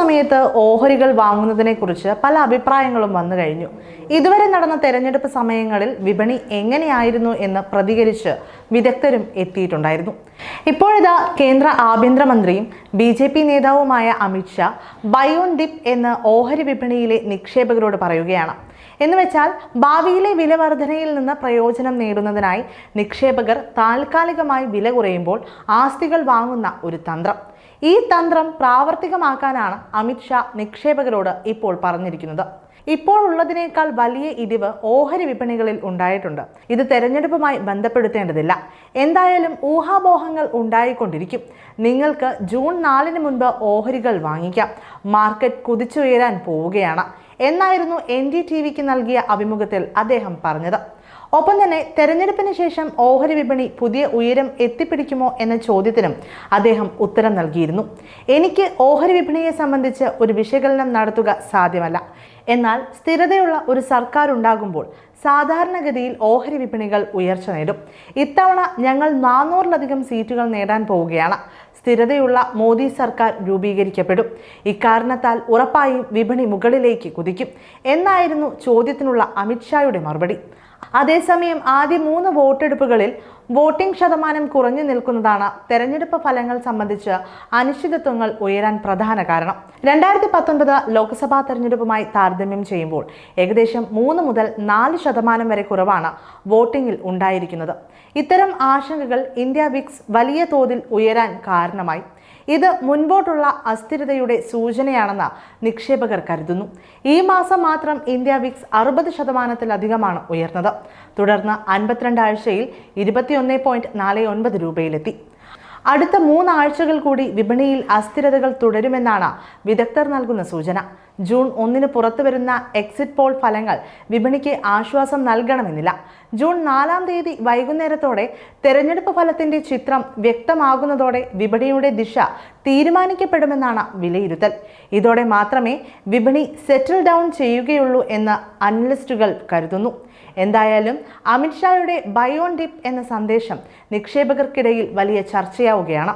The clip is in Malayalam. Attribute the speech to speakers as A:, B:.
A: സമയത്ത് ഓഹരികൾ വാങ്ങുന്നതിനെക്കുറിച്ച് പല അഭിപ്രായങ്ങളും വന്നു കഴിഞ്ഞു. ഇതുവരെ നടന്ന തെരഞ്ഞെടുപ്പ് സമയങ്ങളിൽ വിപണി എങ്ങനെയായിരുന്നു എന്ന് പ്രതികരിച്ച് വിദഗ്ധരും എത്തിയിട്ടുണ്ടായിരുന്നു. ഇപ്പോഴിതാ കേന്ദ്ര ആഭ്യന്തരമന്ത്രിയും ബി ജെ പി നേതാവുമായ അമിത്ഷാ ബയോൺ ദിപ് എന്ന് ഓഹരി വിപണിയിലെ നിക്ഷേപകരോട് പറയുകയാണ്. എന്ന് വെച്ചാൽ ഭാവിയിലെ വില വർധനയിൽ നിന്ന് പ്രയോജനം നേടുന്നതിനായി നിക്ഷേപകർ താൽക്കാലികമായി വില കുറയുമ്പോൾ ആസ്തികൾ വാങ്ങുന്ന ഒരു തന്ത്രം. ഈ തന്ത്രം പ്രാവർത്തികമാക്കാനാണ് അമിത് ഷാ നിക്ഷേപകരോട് ഇപ്പോൾ പറഞ്ഞിരിക്കുന്നത്. ഇപ്പോൾ ഉള്ളതിനേക്കാൾ വലിയ ഇടിവ് ഓഹരി വിപണികളിൽ ഉണ്ടായിട്ടുണ്ട്. ഇത് തെരഞ്ഞെടുപ്പുമായി ബന്ധപ്പെടുത്തേണ്ടതില്ല. എന്തായാലും ഊഹാപോഹങ്ങൾ ഉണ്ടായിക്കൊണ്ടിരിക്കും. നിങ്ങൾക്ക് ജൂൺ നാലിന് മുൻപ് ഓഹരികൾ വാങ്ങിക്കാം. മാർക്കറ്റ് കുതിച്ചുയരാൻ പോവുകയാണ്. എന്നായിരുന്നു എൻ ഡി ടി വിക്ക് നൽകിയ അഭിമുഖത്തിൽ അദ്ദേഹം പറഞ്ഞത്. ഒപ്പം തന്നെ തെരഞ്ഞെടുപ്പിന് ശേഷം ഓഹരി വിപണി പുതിയ ഉയരം എത്തിപ്പിടിക്കുമോ എന്ന ചോദ്യത്തിനും അദ്ദേഹം ഉത്തരം നൽകിയിരുന്നു. എനിക്ക് ഓഹരി വിപണിയെ സംബന്ധിച്ച് ഒരു വിശകലനം നടത്തുക സാധ്യമല്ല. എന്നാൽ സ്ഥിരതയുള്ള ഒരു സർക്കാർ ഉണ്ടാകുമ്പോൾ സാധാരണഗതിയിൽ ഓഹരി വിപണികൾ ഉയർച്ച നേടും. ഇത്തവണ ഞങ്ങൾ നാനൂറിലധികം സീറ്റുകൾ നേടാൻ പോവുകയാണ്. സ്ഥിരതയുള്ള മോദി സർക്കാർ രൂപീകരിക്കപ്പെടും. ഇക്കാരണത്താൽ ഉറപ്പായും വിപണി മുകളിലേക്ക് കുതിക്കും. എന്നായിരുന്നു ചോദ്യത്തിനുള്ള അമിത്ഷായുടെ മറുപടി. അതേസമയം ആദ്യ മൂന്ന് വോട്ടെടുപ്പുകളിൽ വോട്ടിംഗ് ശതമാനം കുറഞ്ഞു നിൽക്കുന്നതാണ് തെരഞ്ഞെടുപ്പ് ഫലങ്ങൾ സംബന്ധിച്ച് അനിശ്ചിതത്വങ്ങൾ ഉയരാൻ പ്രധാന കാരണം. രണ്ടായിരത്തി പത്തൊൻപത് ലോക്സഭാ തെരഞ്ഞെടുപ്പുമായി താരതമ്യം ചെയ്യുമ്പോൾ ഏകദേശം മൂന്ന് മുതൽ നാല് ശതമാനം വരെ കുറവാണ് വോട്ടിംഗിൽ ഉണ്ടായിരിക്കുന്നത്. ഇത്തരം ആശങ്കകൾ ഇന്ത്യ വിക്സ് വലിയ തോതിൽ ഉയരാൻ കാരണമായി. ഇത് മുൻപോട്ടുള്ള അസ്ഥിരതയുടെ സൂചനയാണെന്ന് നിക്ഷേപകർ കരുതുന്നു. ഈ മാസം മാത്രം ഇന്ത്യ വിക്സ് അറുപത് ശതമാനത്തിലധികമാണ് ഉയർന്നത്. തുടർന്ന് അൻപത്തിരണ്ട് ആഴ്ചയിൽ ഇരുപത്തിയൊന്ന് പോയിന്റ് നാല് ഒൻപത് രൂപയിലെത്തി. അടുത്ത മൂന്നാഴ്ചകൾ കൂടി വിപണിയിൽ അസ്ഥിരതകൾ തുടരുമെന്നാണ് വിദഗ്ധർ നൽകുന്ന സൂചന. ജൂൺ ഒന്നിന് പുറത്തുവരുന്ന എക്സിറ്റ് പോൾ ഫലങ്ങൾ വിപണിക്ക് ആശ്വാസം നൽകണമെന്നില്ല. ജൂൺ നാലാം തീയതി വൈകുന്നേരത്തോടെ തെരഞ്ഞെടുപ്പ് ഫലത്തിന്റെ ചിത്രം വ്യക്തമാകുന്നതോടെ വിപണിയുടെ ദിശ തീരുമാനിക്കപ്പെടുമെന്നാണ് വിലയിരുത്തൽ. ഇതോടെ മാത്രമേ വിപണി സെറ്റിൽ ഡൗൺ ചെയ്യുകയുള്ളൂ എന്ന് അനലിസ്റ്റുകൾ കരുതുന്നു. എന്തായാലും അമിത്ഷായുടെ ബയോൺ ഡിപ്പ് എന്ന സന്ദേശം നിക്ഷേപകർക്കിടയിൽ വലിയ ചർച്ചയാവുകയാണ്.